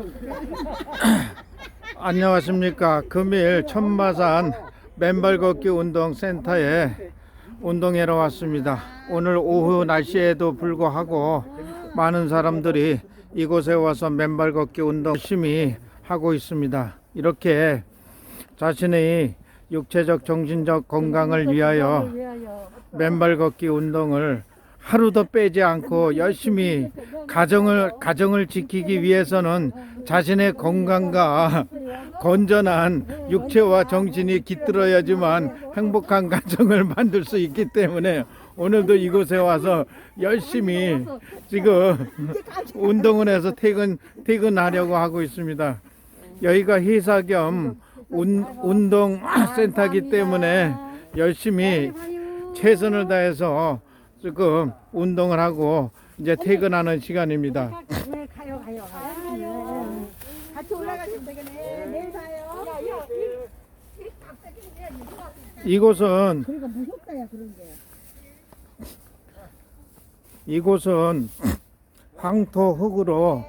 안녕하십니까. 금일 천마산 맨발 걷기 운동 센터에 운동하러 왔습니다. 오늘 오후 날씨에도 불구하고 많은 사람들이 이곳에 와서 맨발 걷기 운동 열심히 하고 있습니다. 이렇게 자신의 육체적 정신적 건강을 위하여 맨발 걷기 운동을 하루도 빼지 않고 열심히 가정을 가정을 지키기 위해서는 자신의 건강과 건전한 육체와 정신이 깃들어야지만 행복한 가정을 만들 수 있기 때문에 오늘도 이곳에 와서 열심히 지금 운동을 해서 퇴근 퇴근하려고 하고 있습니다. 여기가 회사 겸 운, 운동 센터이기 때문에 열심히 최선을 다해서 지금 운동을 하고 이제 퇴근하는 시간입니다. 네, 가요, 가요. 가요. 같이 올라가시면 되겠네. 내일 가요. 이곳은 그러니까 무섭다야 그런 게. 이곳은 황토 흙으로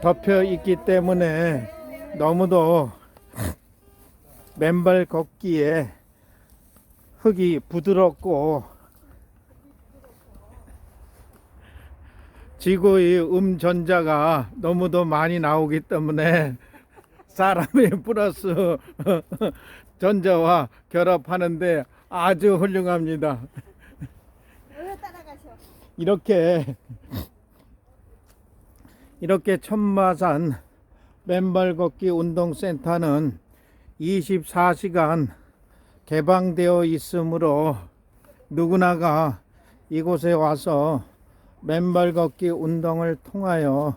덮여 있기 때문에 너무도 맨발 걷기에 흙이 부드럽고 지구의 음전자가 너무도 많이 나오기 때문에 사람의 플러스 전자와 결합하는데 아주 훌륭합니다. 이렇게 이렇게 천마산 맨발 걷기 운동센터는 24시간 개방되어 있으므로 누구나가 이곳에 와서 맨발 걷기 운동을 통하여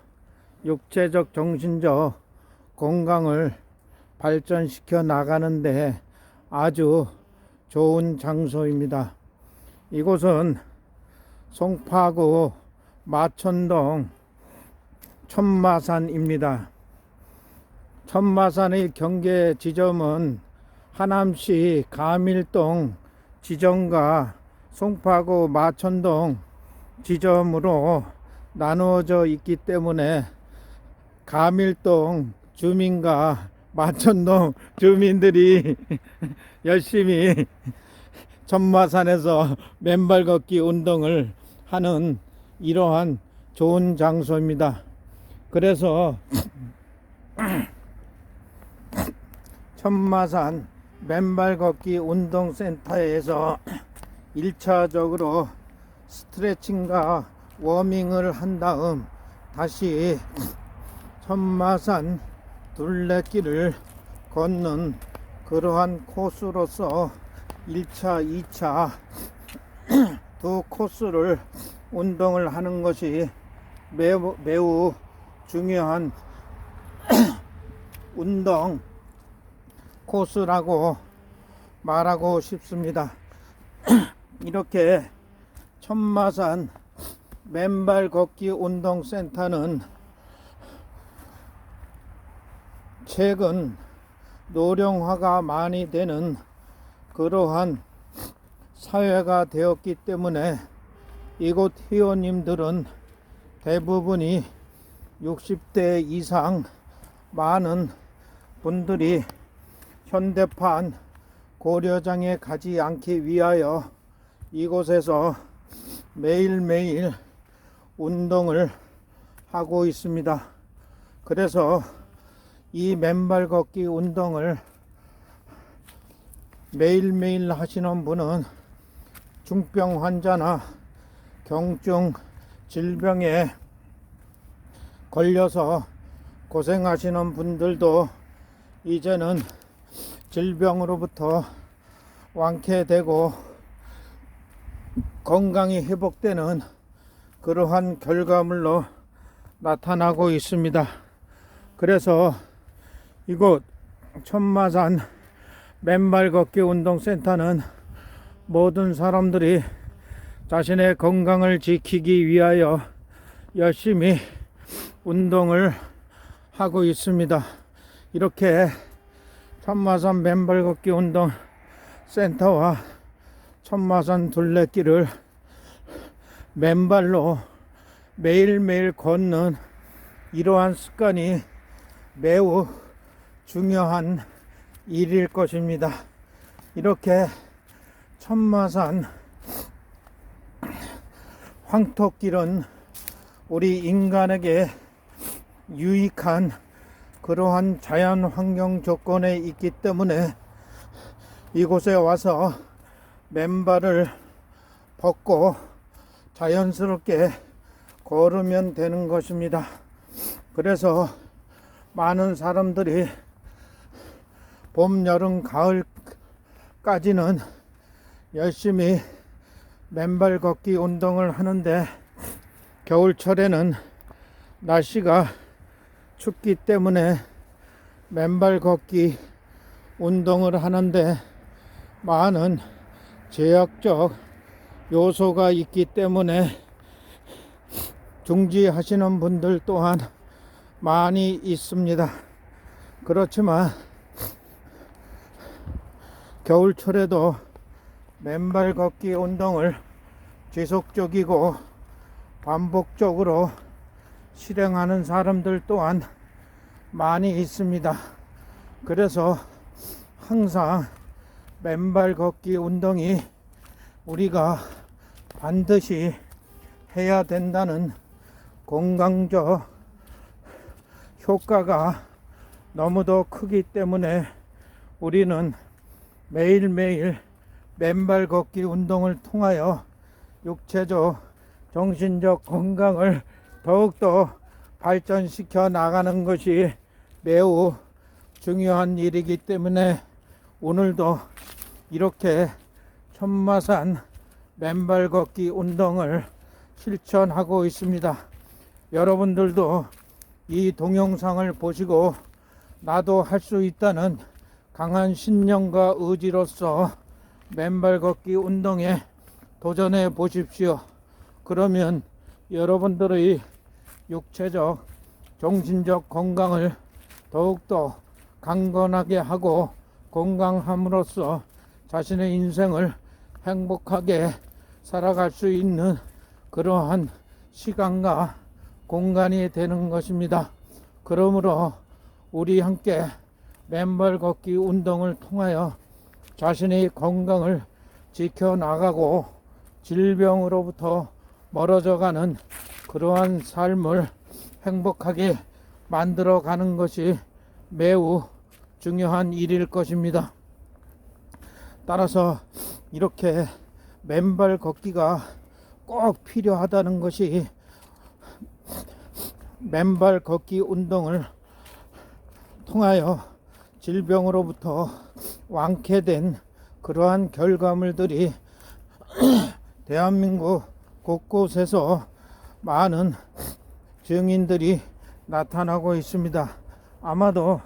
육체적 정신적 건강을 발전시켜 나가는데 아주 좋은 장소입니다. 이곳은 송파구 마천동 천마산입니다. 천마산의 경계 지점은 하남시 가밀동 지점과 송파구 마천동 지점으로 나누어져 있기 때문에 가밀동 주민과 마천동 주민들이 열심히 천마산에서 맨발 걷기 운동을 하는 이러한 좋은 장소입니다. 그래서 천마산 맨발 걷기 운동센터에서 1차적으로 스트레칭과 워밍을 한 다음 다시 천마산 둘레길을 걷는 그러한 코스로서 1차, 2차 두 코스를 운동을 하는 것이 매우, 매우 중요한 운동 코스라고 말하고 싶습니다. 이렇게 천마산 맨발 걷기 운동 센터는 최근 노령화가 많이 되는 그러한 사회가 되었기 때문에 이곳 회원님들은 대부분이 60대 이상 많은 분들이 현대판 고려장에 가지 않기 위하여 이곳에서 매일매일 운동을 하고 있습니다. 그래서 이 맨발 걷기 운동을 매일매일 하시는 분은 중병 환자나 경증 질병에 걸려서 고생하시는 분들도 이제는 질병으로부터 완쾌되고 건강이 회복되는 그러한 결과물로 나타나고 있습니다. 그래서 이곳 천마산 맨발 걷기 운동센터는 모든 사람들이 자신의 건강을 지키기 위하여 열심히 운동을 하고 있습니다. 이렇게 천마산 맨발 걷기 운동 센터와 천마산 둘레길을 맨발로 매일매일 걷는 이러한 습관이 매우 중요한 일일 것입니다. 이렇게 천마산 황토길은 우리 인간에게 유익한 그러한 자연 환경 조건에 있기 때문에 이곳에 와서 맨발을 벗고 자연스럽게 걸으면 되는 것입니다. 그래서 많은 사람들이 봄, 여름, 가을까지는 열심히 맨발 걷기 운동을 하는데 겨울철에는 날씨가 춥기 때문에 맨발 걷기 운동을 하는데 많은 제약적 요소가 있기 때문에 중지하시는 분들 또한 많이 있습니다. 그렇지만 겨울철에도 맨발 걷기 운동을 지속적이고 반복적으로 실행하는 사람들 또한 많이 있습니다. 그래서 항상 맨발 걷기 운동이 우리가 반드시 해야 된다는 건강적 효과가 너무도 크기 때문에 우리는 매일매일 맨발 걷기 운동을 통하여 육체적, 정신적 건강을 더욱더 발전시켜 나가는 것이 매우 중요한 일이기 때문에 오늘도 이렇게 천마산 맨발 걷기 운동을 실천하고 있습니다. 여러분들도 이 동영상을 보시고 나도 할 수 있다는 강한 신념과 의지로서 맨발 걷기 운동에 도전해 보십시오. 그러면 여러분들의 육체적, 정신적 건강을 더욱더 강건하게 하고 건강함으로써 자신의 인생을 행복하게 살아갈 수 있는 그러한 시간과 공간이 되는 것입니다. 그러므로 우리 함께 맨발 걷기 운동을 통하여 자신의 건강을 지켜나가고 질병으로부터 멀어져 가는 그러한 삶을 행복하게 만들어 가는 것이 매우 중요한 일일 것입니다. 따라서 이렇게 맨발 걷기가 꼭 필요하다는 것이 맨발 걷기 운동을 통하여 질병으로부터 완쾌된 그러한 결과물들이 대한민국 곳곳에서 많은 증인들이 나타나고 있습니다. 아마도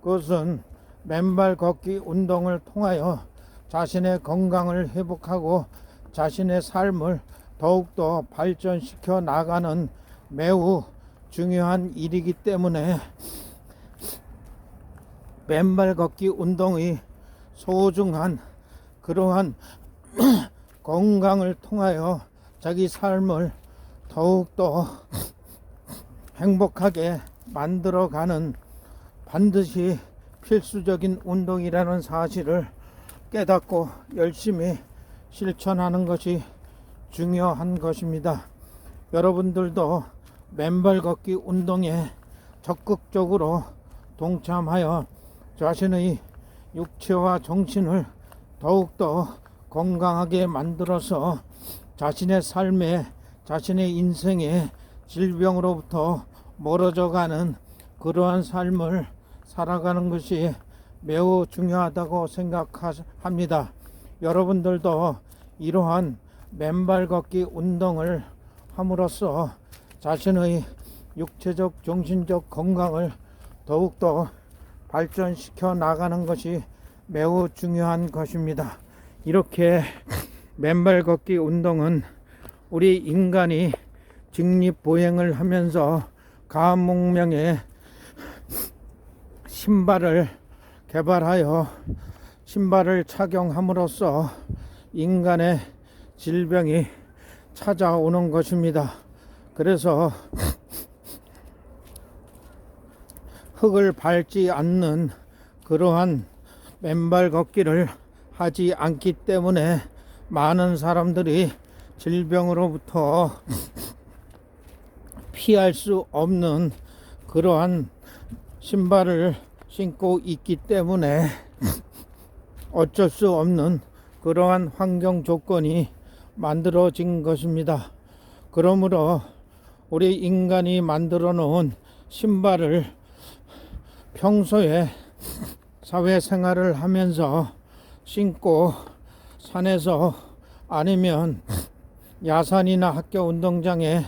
그것은 맨발 걷기 운동을 통하여 자신의 건강을 회복하고 자신의 삶을 더욱더 발전시켜 나가는 매우 중요한 일이기 때문에 맨발 걷기 운동의 소중한 그러한 건강을 통하여 자기 삶을 더욱더 행복하게 만들어가는 반드시 필수적인 운동이라는 사실을 깨닫고 열심히 실천하는 것이 중요한 것입니다. 여러분들도 맨발 걷기 운동에 적극적으로 동참하여 자신의 육체와 정신을 더욱더 건강하게 만들어서 자신의 삶에 자신의 인생에 질병으로부터 멀어져 가는 그러한 삶을 살아가는 것이 매우 중요하다고 생각합니다. 여러분들도 이러한 맨발 걷기 운동을 함으로써 자신의 육체적, 정신적 건강을 더욱더 발전시켜 나가는 것이 매우 중요한 것입니다. 이렇게 맨발 걷기 운동은 우리 인간이 직립보행을 하면서 가목명의 신발을 개발하여 신발을 착용함으로써 인간의 질병이 찾아오는 것입니다. 그래서 흙을 밟지 않는 그러한 맨발 걷기를 하지 않기 때문에 많은 사람들이 질병으로부터 피할 수 없는 그러한 신발을 신고 있기 때문에 어쩔 수 없는 그러한 환경 조건이 만들어진 것입니다. 그러므로 우리 인간이 만들어 놓은 신발을 평소에 사회생활을 하면서 신고 산에서 아니면 야산이나 학교 운동장에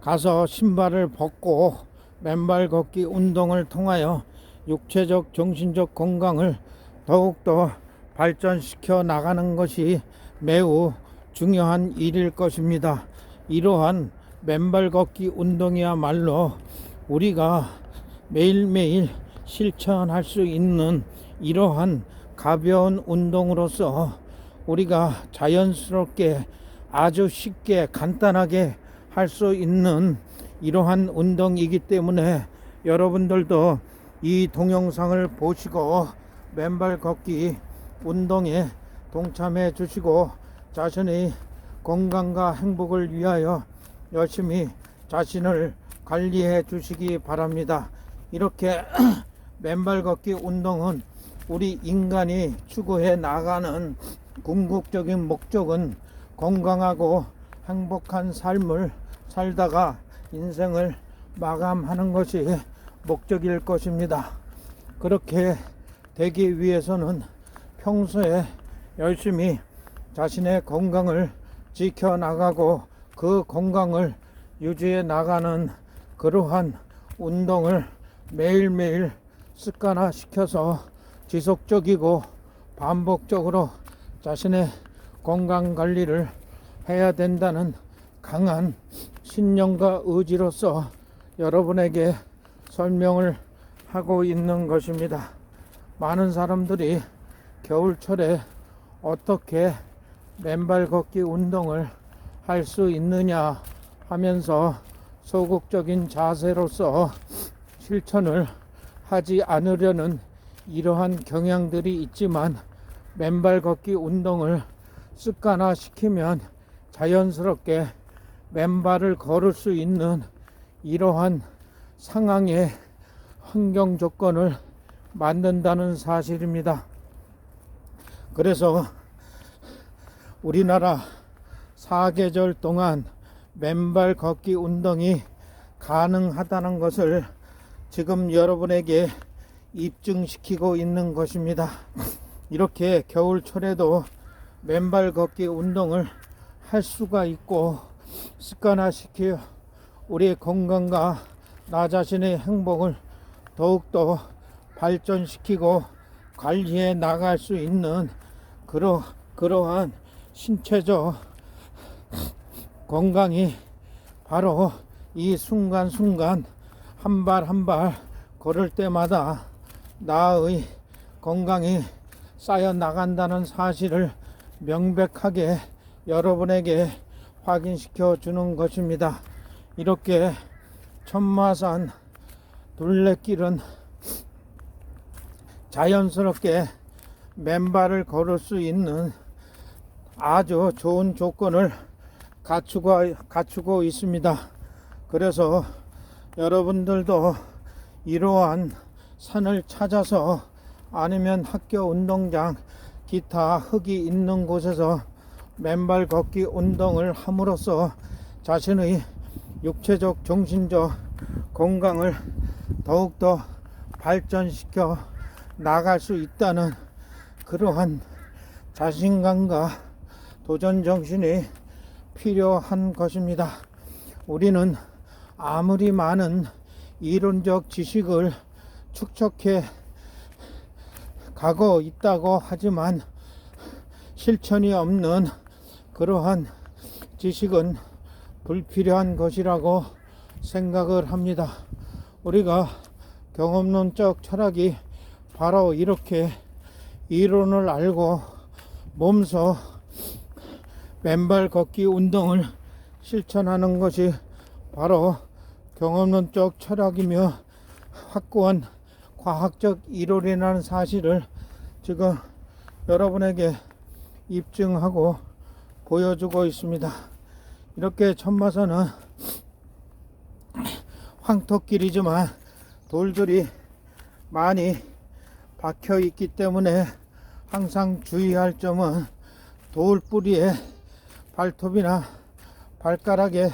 가서 신발을 벗고 맨발 걷기 운동을 통하여 육체적 정신적 건강을 더욱더 발전시켜 나가는 것이 매우 중요한 일일 것입니다. 이러한 맨발 걷기 운동이야말로 우리가 매일매일 실천할 수 있는 이러한 가벼운 운동으로서 우리가 자연스럽게 아주 쉽게 간단하게 할 수 있는 이러한 운동이기 때문에 여러분들도 이 동영상을 보시고 맨발 걷기 운동에 동참해 주시고 자신의 건강과 행복을 위하여 열심히 자신을 관리해 주시기 바랍니다. 이렇게 맨발 걷기 운동은 우리 인간이 추구해 나가는 궁극적인 목적은 건강하고 행복한 삶을 살다가 인생을 마감하는 것이 목적일 것입니다. 그렇게 되기 위해서는 평소에 열심히 자신의 건강을 지켜나가고 그 건강을 유지해 나가는 그러한 운동을 매일매일 습관화 시켜서 지속적이고 반복적으로 자신의 건강 관리를 해야 된다는 강한 신념과 의지로서 여러분에게 설명을 하고 있는 것입니다. 많은 사람들이 겨울철에 어떻게 맨발 걷기 운동을 할 수 있느냐 하면서 소극적인 자세로서 실천을 하지 않으려는 이러한 경향들이 있지만 맨발 걷기 운동을 습관화 시키면 자연스럽게 맨발을 걸을 수 있는 이러한 상황의 환경 조건을 만든다는 사실입니다. 그래서 우리나라 사계절 동안 맨발 걷기 운동이 가능하다는 것을 지금 여러분에게 입증시키고 있는 것입니다. 이렇게 겨울철에도 맨발 걷기 운동을 할 수가 있고 습관화시켜 우리의 건강과 나 자신의 행복을 더욱더 발전시키고 관리해 나갈 수 있는 그러, 그러한 신체적 건강이 바로 이 순간순간 한 발 한 발 걸을 때마다 나의 건강이 쌓여 나간다는 사실을 명백하게 여러분에게 확인시켜 주는 것입니다. 이렇게 천마산 둘레길은 자연스럽게 맨발을 걸을 수 있는 아주 좋은 조건을 갖추고, 갖추고 있습니다. 그래서 여러분들도 이러한 산을 찾아서 아니면 학교 운동장 기타 흙이 있는 곳에서 맨발 걷기 운동을 함으로써 자신의 육체적 정신적 건강을 더욱더 발전시켜 나갈 수 있다는 그러한 자신감과 도전 정신이 필요한 것입니다. 우리는 아무리 많은 이론적 지식을 축적해 가고 있다고 하지만 실천이 없는 그러한 지식은 불필요한 것이라고 생각을 합니다. 우리가 경험론적 철학이 바로 이렇게 이론을 알고 몸소 맨발 걷기 운동을 실천하는 것이 바로 경험론적 철학이며 확고한 과학적 이론이라는 사실을 지금 여러분에게 입증하고 보여주고 있습니다. 이렇게 천마산은 황토길이지만 돌들이 많이 박혀 있기 때문에 항상 주의할 점은 돌 뿌리에 발톱이나 발가락에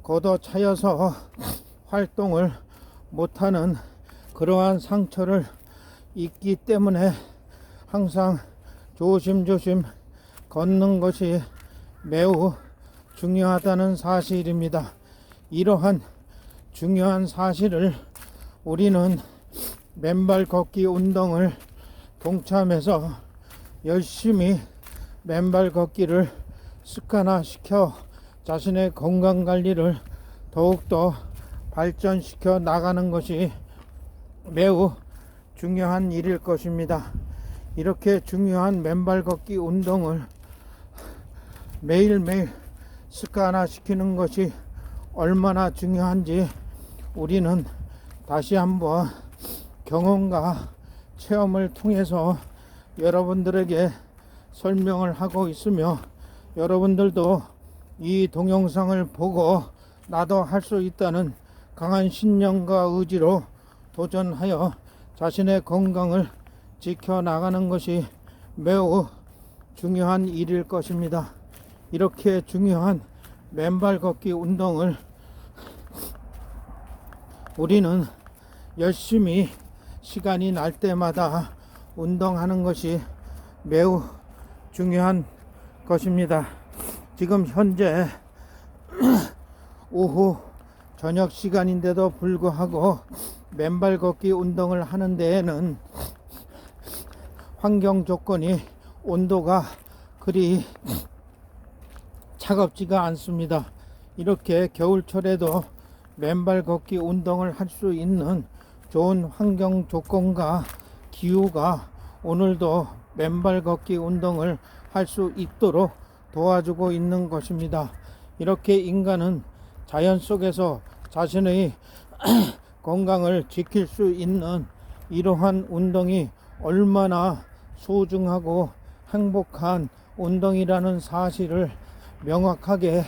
걷어 차여서 활동을 못하는 그러한 상처를 입기 때문에 항상 조심조심 걷는 것이 매우 중요하다는 사실입니다. 이러한 중요한 사실을 우리는 맨발 걷기 운동을 동참해서 열심히 맨발 걷기를 습관화시켜 자신의 건강 관리를 더욱더 발전시켜 나가는 것이 매우 중요한 일일 것입니다. 이렇게 중요한 맨발 걷기 운동을 매일매일 습관화시키는 것이 얼마나 중요한지 우리는 다시 한번 경험과 체험을 통해서 여러분들에게 설명을 하고 있으며 여러분들도 이 동영상을 보고 나도 할 수 있다는 강한 신념과 의지로 도전하여 자신의 건강을 지켜나가는 것이 매우 중요한 일일 것입니다. 이렇게 중요한 맨발 걷기 운동을 우리는 열심히 시간이 날 때마다 운동하는 것이 매우 중요한 것입니다. 지금 현재 오후 저녁 시간인데도 불구하고 맨발 걷기 운동을 하는 데에는 환경 조건이 온도가 그리 차갑지가 않습니다. 이렇게 겨울철에도 맨발 걷기 운동을 할 수 있는 좋은 환경 조건과 기후가 오늘도 맨발 걷기 운동을 할 수 있도록 도와주고 있는 것입니다. 이렇게 인간은 자연 속에서 자신의 건강을 지킬 수 있는 이러한 운동이 얼마나 소중하고 행복한 운동이라는 사실을 명확하게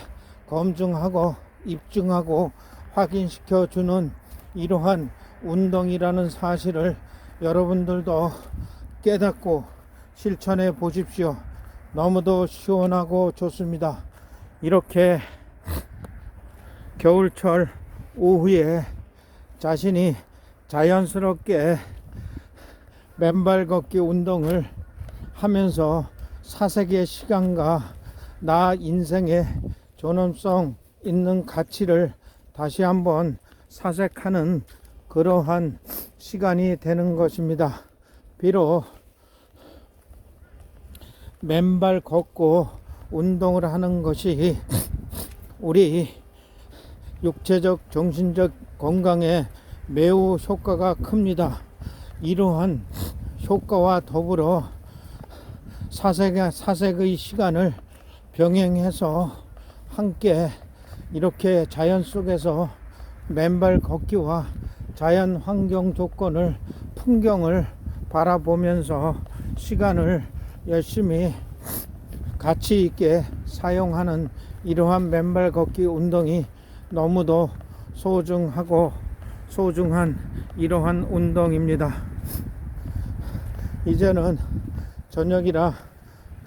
검증하고 입증하고 확인시켜 주는 이러한 운동이라는 사실을 여러분들도 깨닫고 실천해 보십시오. 너무도 시원하고 좋습니다. 이렇게 겨울철 오후에 자신이 자연스럽게 맨발 걷기 운동을 하면서 사색의 시간과 나 인생의 존엄성 있는 가치를 다시 한번 사색하는 그러한 시간이 되는 것입니다. 비록 맨발 걷고 운동을 하는 것이 우리 육체적, 정신적 건강에 매우 효과가 큽니다. 이러한 효과와 더불어 사색의, 사색의 시간을 병행해서 함께 이렇게 자연 속에서 맨발 걷기와 자연 환경 조건을 풍경을 바라보면서 시간을 열심히 가치 있게 사용하는 이러한 맨발 걷기 운동이 너무도 소중하고 소중한 이러한 운동입니다. 이제는 저녁이라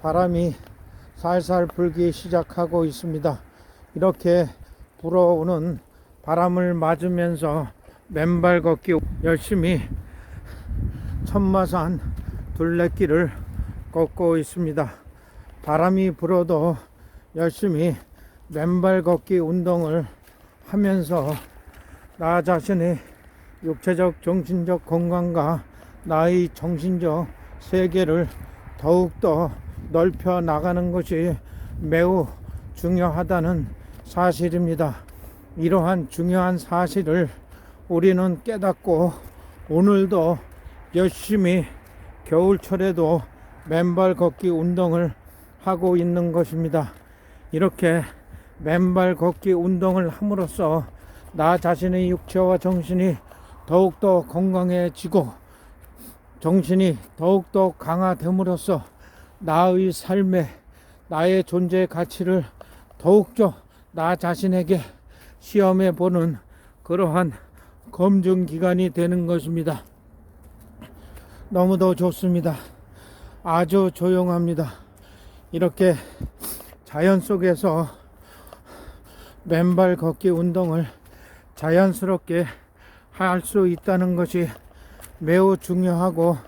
바람이 살살 불기 시작하고 있습니다. 이렇게 불어오는 바람을 맞으면서 맨발 걷기 열심히 천마산 둘레길을 걷고 있습니다. 바람이 불어도 열심히 맨발 걷기 운동을 하면서 나 자신의 육체적 정신적 건강과 나의 정신적 세계를 더욱더 넓혀 나가는 것이 매우 중요하다는 사실입니다. 이러한 중요한 사실을 우리는 깨닫고 오늘도 열심히 겨울철에도 맨발 걷기 운동을 하고 있는 것입니다. 이렇게 맨발 걷기 운동을 함으로써 나 자신의 육체와 정신이 더욱더 건강해지고 정신이 더욱더 강화됨으로써 나의 삶에 나의 존재 가치를 더욱더 나 자신에게 시험해 보는 그러한 검증 기간이 되는 것입니다. 너무도 좋습니다. 아주 조용합니다. 이렇게 자연 속에서 맨발 걷기 운동을 자연스럽게 할 수 있다는 것이 매우 중요하고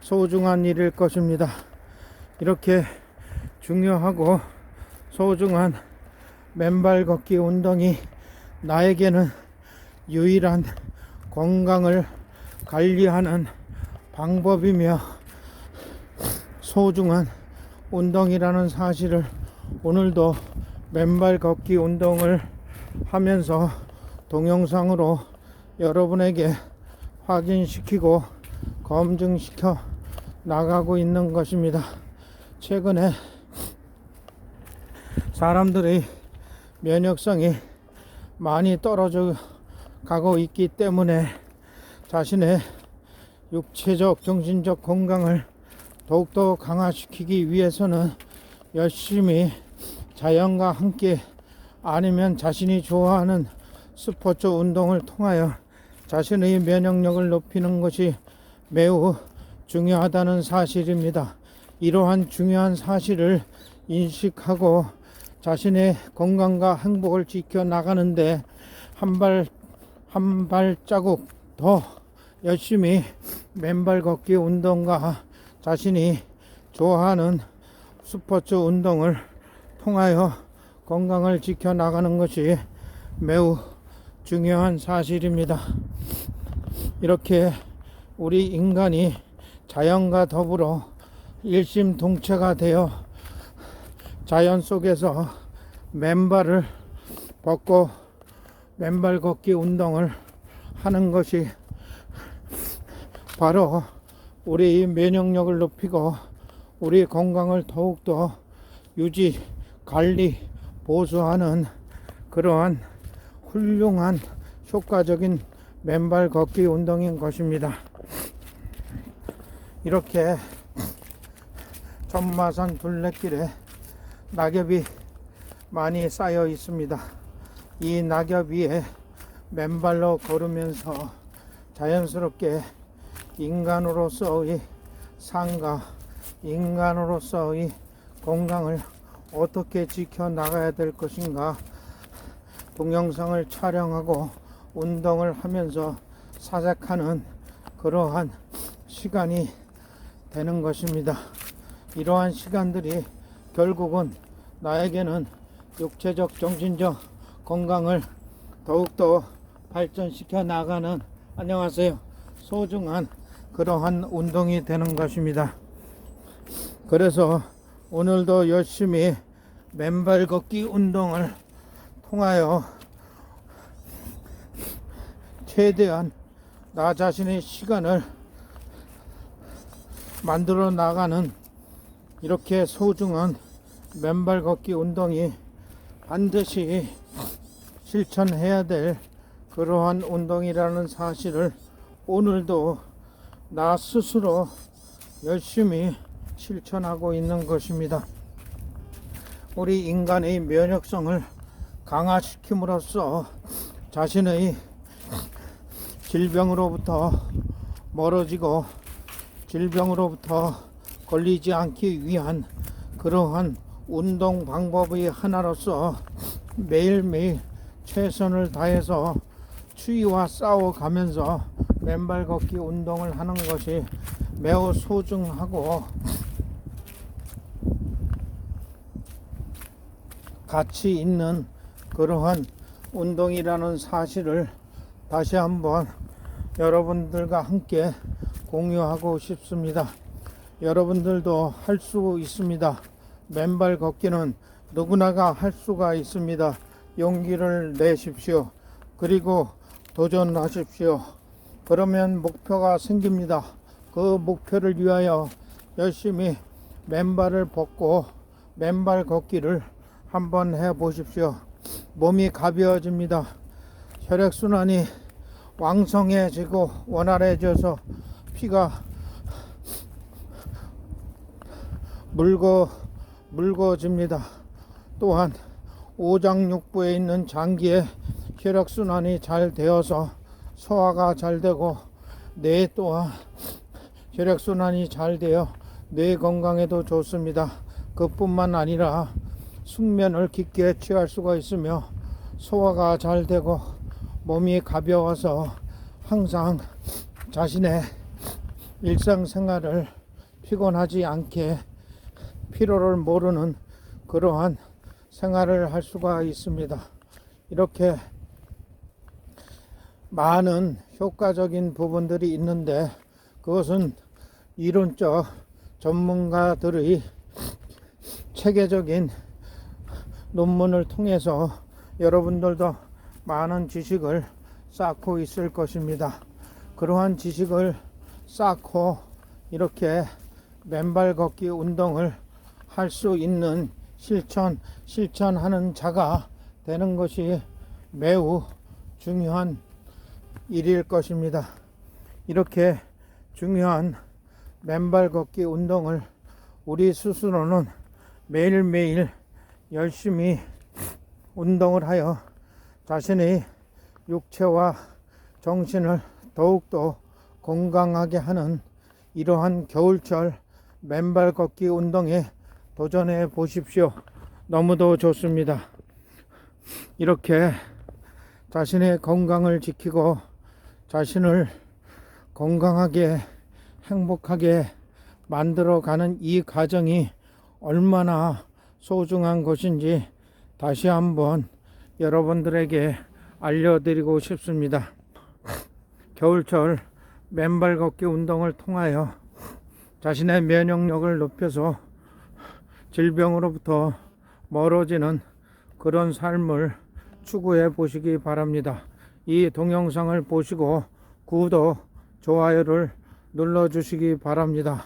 소중한 일일 것입니다. 이렇게 중요하고 소중한 맨발 걷기 운동이 나에게는 유일한 건강을 관리하는 방법이며 소중한 운동이라는 사실을 오늘도 맨발 걷기 운동을 하면서 동영상으로 여러분에게 확인시키고 검증시켜 나가고 있는 것입니다. 최근에 사람들의 면역성이 많이 떨어져 가고 있기 때문에 자신의 육체적, 정신적 건강을 더욱더 강화시키기 위해서는 열심히 자연과 함께 아니면 자신이 좋아하는 스포츠 운동을 통하여 자신의 면역력을 높이는 것이 매우 중요하다는 사실입니다. 이러한 중요한 사실을 인식하고 자신의 건강과 행복을 지켜 나가는데 한 발 한 발자국 더 열심히 맨발 걷기 운동과 자신이 좋아하는 스포츠 운동을 통하여 건강을 지켜 나가는 것이 매우 중요한 사실입니다. 이렇게 우리 인간이 자연과 더불어 일심동체가 되어 자연 속에서 맨발을 벗고 맨발 걷기 운동을 하는 것이 바로 우리 면역력을 높이고 우리 건강을 더욱더 유지, 관리, 보수하는 그러한 훌륭한 효과적인 맨발 걷기 운동인 것입니다. 이렇게 전마산 둘레길에 낙엽이 많이 쌓여 있습니다. 이 낙엽 위에 맨발로 걸으면서 자연스럽게 인간으로서의 삶과 인간으로서의 건강을 어떻게 지켜 나가야 될 것인가 동영상을 촬영하고 운동을 하면서 사색하는 그러한 시간이 되는 것입니다. 이러한 시간들이 결국은 나에게는 육체적, 정신적 건강을 더욱더 발전시켜 나가는 안녕하세요. 소중한 그러한 운동이 되는 것입니다. 그래서 오늘도 열심히 맨발 걷기 운동을 통하여 최대한 나 자신의 시간을 만들어 나가는 이렇게 소중한 맨발 걷기 운동이 반드시 실천해야 될 그러한 운동이라는 사실을 오늘도 나 스스로 열심히 실천하고 있는 것입니다. 우리 인간의 면역성을 강화시킴으로써 자신의 질병으로부터 멀어지고 질병으로부터 걸리지 않기 위한 그러한 운동 방법의 하나로서 매일매일 최선을 다해서 추위와 싸워가면서 맨발 걷기 운동을 하는 것이 매우 소중하고 가치 있는 그러한 운동이라는 사실을 다시 한번 여러분들과 함께 공유하고 싶습니다. 여러분들도 할 수 있습니다. 맨발 걷기는 누구나가 할 수가 있습니다. 용기를 내십시오. 그리고 도전하십시오. 그러면 목표가 생깁니다. 그 목표를 위하여 열심히 맨발을 벗고 맨발 걷기를 한번 해 보십시오. 몸이 가벼워집니다. 혈액순환이 왕성해지고 원활해져서 피가 묽어 묽어집니다. 또한 오장육부에 있는 장기의 혈액순환이 잘 되어서 소화가 잘 되고 뇌 또한 혈액순환이 잘 되어 뇌 건강에도 좋습니다. 그뿐만 아니라 숙면을 깊게 취할 수가 있으며 소화가 잘 되고 몸이 가벼워서 항상 자신의 일상생활을 피곤하지 않게 피로를 모르는 그러한 생활을 할 수가 있습니다. 이렇게 많은 효과적인 부분들이 있는데 그것은 이론적 전문가들의 체계적인 논문을 통해서 여러분들도 많은 지식을 쌓고 있을 것입니다. 그러한 지식을 쌓고 이렇게 맨발 걷기 운동을 할 수 있는 실천, 실천하는 자가 되는 것이 매우 중요한 일일 것입니다. 이렇게 중요한 맨발 걷기 운동을 우리 스스로는 매일매일 열심히 운동을 하여 자신의 육체와 정신을 더욱더 건강하게 하는 이러한 겨울철 맨발 걷기 운동에 도전해 보십시오. 너무도 좋습니다. 이렇게 자신의 건강을 지키고 자신을 건강하게 행복하게 만들어가는 이 과정이 얼마나 소중한 것인지 다시 한번 여러분들에게 알려드리고 싶습니다. 겨울철 맨발 걷기 운동을 통하여 자신의 면역력을 높여서 질병으로부터 멀어지는 그런 삶을 추구해 보시기 바랍니다. 이 동영상을 보시고 구독, 좋아요를 눌러 주시기 바랍니다.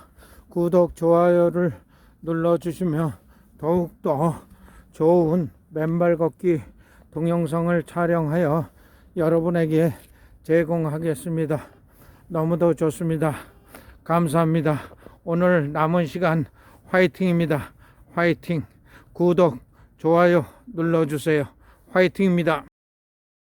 구독, 좋아요를 눌러 주시면 더욱더 좋은 맨발 걷기 동영상을 촬영하여 여러분에게 제공하겠습니다. 너무도 좋습니다. 감사합니다. 오늘 남은 시간 화이팅입니다. 화이팅. 구독, 좋아요 눌러주세요. 화이팅입니다.